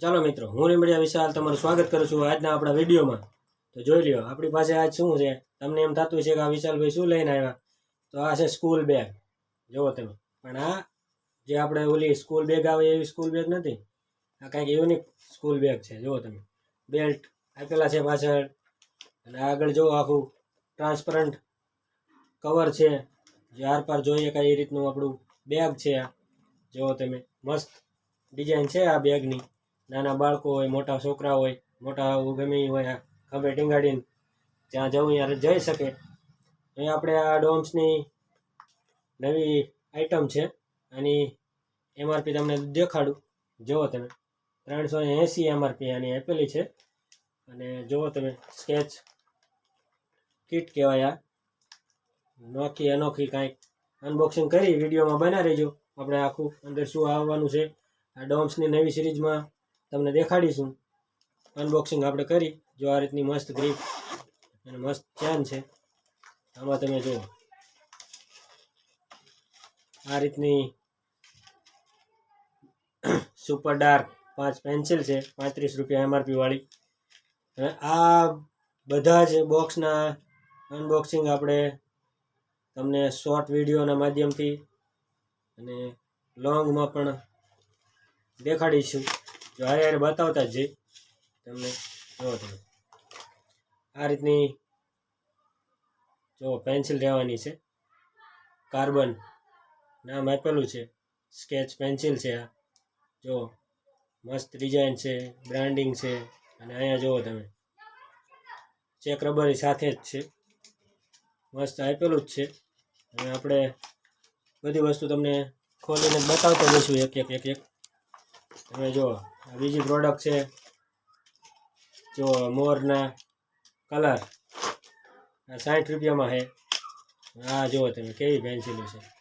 ચાલો મિત્રો, હું લીંબડિયા વિશાલ તમારું સ્વાગત કરું છું આજના આપણા વિડીયોમાં. તો જોઈ લ્યો, આપણી પાસે આજ શું છે? તમને એમ થતું છે કે આ વિશાલભાઈ શું લઈને આવ્યા? તો આ છે સ્કૂલ બેગ. જુઓ તમે. પણ આ જે આપણે ઓલી સ્કૂલ બેગ આવે એવી સ્કૂલ બેગ નથી. આ કાંઈક યુનિક સ્કૂલ બેગ છે. જુઓ તમે. બેલ્ટ આપેલા છે પાછળ. અને આગળ જુઓ, આખું ટ્રાન્સપરન્ટ કવર છે. જે આરપાર જોઈએ કાંઈ એ રીતનું આપણું બેગ છે આ. જુઓ તમે. મસ્ત ડિઝાઇન છે આ બેગની. નાના બાળકો હોય, મોટા છોકરા હોય, મોટા ગમે હોય, ખભે ટીંગાડીને ત્યાં જવું ત્યાં જઈ શકે. અહીં આપણે આ ડોમ્સની નવી આઈટમ છે. આની એમઆરપી તમને દેખાડું. જુઓ તમે. ત્રણસો ને એંસી એમઆરપી આની આપેલી છે. અને જુઓ તમે, સ્કેચ કીટ કહેવાય આ. નોખી અનોખી કાંઈક અનબોક્સિંગ કરી, વિડીયોમાં બના રહેજો આપણે આખું અંદર શું આવવાનું છે. આ ડોમ્સની નવી સિરીઝમાં તમને દેખાડીશું. અનબોક્સિંગ આપણે કરી. જો આ રીતની મસ્ત ગ્રીપ અને મસ્ત ચેન છે. આમાં તમે જુઓ. આ રીતની સુપર ડાર્ક પાંચ પેન્સિલ છે. પાંત્રીસ રૂપિયા એમઆરપી વાળી. અને આ બધા જ બોક્સના અનબોક્સિંગ આપણે તમને શોર્ટ વિડીયોના માધ્યમથી અને લોંગમાં પણ દેખાડીશું. જો હારે હારે બતાવતા જ જઈ તમને જુઓ તમે. આ રીતની જો પેન્સિલ રહેવાની છે. કાર્બન નામ આપેલું છે. સ્કેચ પેન્સિલ છે આ. જો મસ્ત ડિઝાઇન છે, બ્રાન્ડિંગ છે, અને અહીંયા જુઓ તમે. ચેક રબરની સાથે જ છે. મસ્ત આપેલું જ છે. અને આપણે બધી વસ્તુ તમને ખોલીને બતાવતા જઈશું એક એક એક એક. તમે જુઓ બીજી પ્રોડક્ટ છે. જો મોરના કલર આ સાઠ રૂપિયામાં છે. આ જુઓ તમે, કેવી પેન્સિલો છે.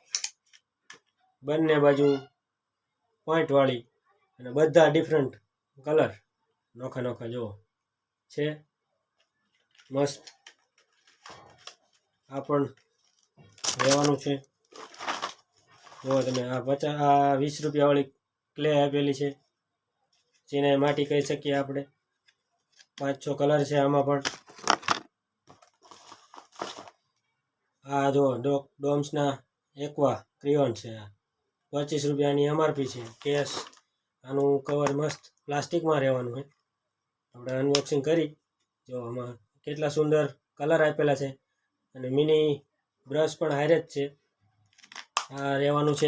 બંને બાજુ પોઈન્ટવાળી અને બધા ડિફરન્ટ કલર નોખા નોખા જુઓ. છે. મસ્ત. આ પણ રહેવાનું છે. જુઓ તમે, આ પચાસ, આ વીસ રૂપિયાવાળી ક્લે આપેલી છે. જેને માટી કહી શકીએ આપણે. પાંચ છ કલર છે આમાં પણ. આ જો ડોક, ડોમ્સના એકવા ક્રિયોન છે આ. પચીસ રૂપિયાની એમઆરપી છે. કેસ, આનું કવર મસ્ત પ્લાસ્ટિકમાં રહેવાનું હોય. આપણે અનબોક્સિંગ કરી. જો આમાં કેટલા સુંદર કલર આપેલા છે. અને મિની બ્રશ પણ હારે જ છે. આ રહેવાનું છે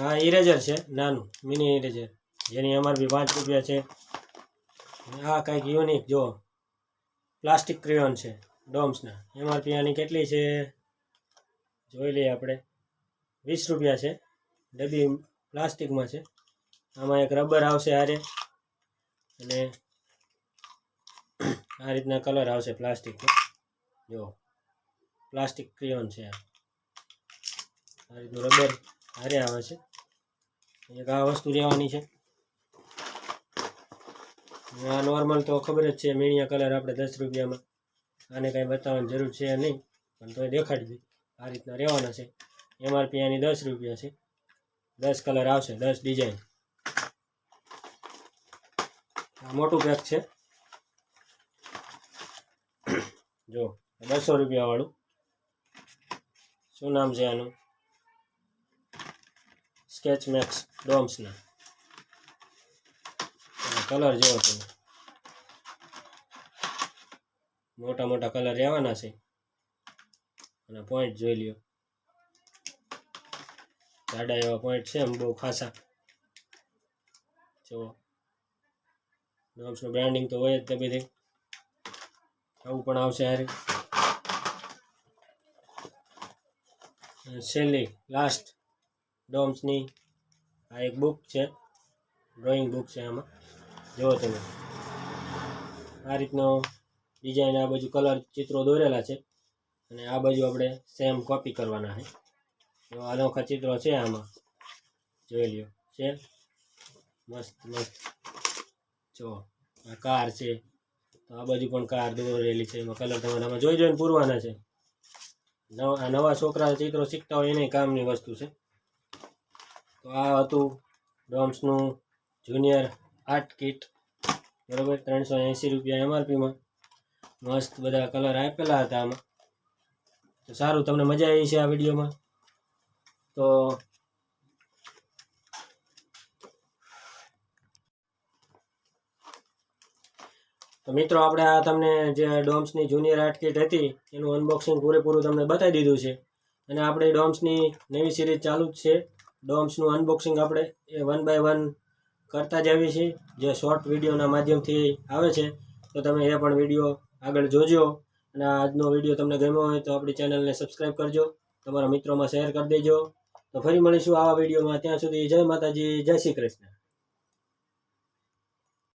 આ ઇરેઝર છે, નાનું, મિની ઇરેઝર જેની એમઆરપી પાંચ રૂપિયા છે. આ કંઈક યુનિક જો. પ્લાસ્ટિક ક્રિયોન છે ડોમ્સના એમઆરપી આની કેટલી છે? જોઈ લઈએ આપણે. વીસ રૂપિયા છે. ડબ્બી પ્લાસ્ટિકમાં છે. આમાં એક રબર આવશે હારે. અને આ રીતના કલર આવશે પ્લાસ્ટિક જો. પ્લાસ્ટિક ક્રિયોન છે આ રીતનું રબર. હારે આવે છે. એક આ વસ્તુ રહેવાની છે. આ નોર્મલ તો ખબર જ છે મીણિયા કલર આપણે દસ રૂપિયામાં. આને કાંઈ બતાવવાની જરૂર છે નહીં, પણ તોય દેખાડી દે. આ રીતના રહેવાના છે. એમઆરપી આની દસ રૂપિયા છે. દસ કલર આવશે, દસ ડિઝાઇન આ મોટું પેક છે. જો, બસો રૂપિયાવાળું શું નામ છે આનું? Sketch max ડોમ્સના. કલર જેવો છે મોટા મોટા કલર રહેવાના છે. અને પોઈન્ટ જોઈ લ્યો. જાડા એવા પોઈન્ટ છે એમ બહુ ખાસા. જુઓ. ડોમ્સનું બ્રાન્ડિંગ તો હોય જ તે બધી. આવું પણ આવશે હારે. છેલ્લી લાસ્ટ ડોમ્સની આ એક બુક છે. ડ્રોઈંગ બુક છે આમાં. જુઓ તમે. આ રીતનો ડિઝાઇન આ બાજુ કલર ચિત્રો દોરેલા છે. અને આ બાજુ આપણે સેમ કોપી કરવાના છે. તો અનોખા ચિત્રો છે આમાં. જોઈ લ્યો. છે? મસ્ત મસ્ત. જો, આ કાર છે. તો આ બાજુ પણ કાર દોરેલી છે. એમાં કલર તમારે આમાં જોઈ જોઈને પૂરવાના છે. નવા નવા છોકરા ચિત્રો શીખતા હોય એને કામની વસ્તુ છે. તો આ હતું ડોમ્સનું જુનિયર આર્ટ કિટ. બરોબર? ત્રણસો એંસી રૂપિયા એમઆરપીમાં મસ્ત બધા કલર આપેલા હતા આમાં. તો સારું, તમને મજા આવી છે આ વિડીયોમાં તો તો મિત્રો, આપણે આ તમને જે ડોમ્સની જુનિયર આર્ટ કિટ હતી, એનું અનબોક્સિંગ પૂરેપૂરું તમને બતાવી દીધું છે. અને આપણે ડોમ્સની નવી સિરીઝ ચાલુ જ છે. ડોમ્સનું અનબોક્સિંગ આપણે એ વન બાય વન કરતા જ આવીએ છીએ. જે શોર્ટ વિડીયોના માધ્યમથી આવે છે, તો તમે એ પણ વીડિયો આગળ જોજો. અને આજનો વીડિયો તમને ગમ્યો હોય તો આપણી ચેનલને સબસ્ક્રાઈબ કરજો. તમારા મિત્રોમાં શેર કરી દેજો. તો ફરી મળીશું આવા વિડીયોમાં ત્યાં સુધી જય માતાજી, જય શ્રી કૃષ્ણ.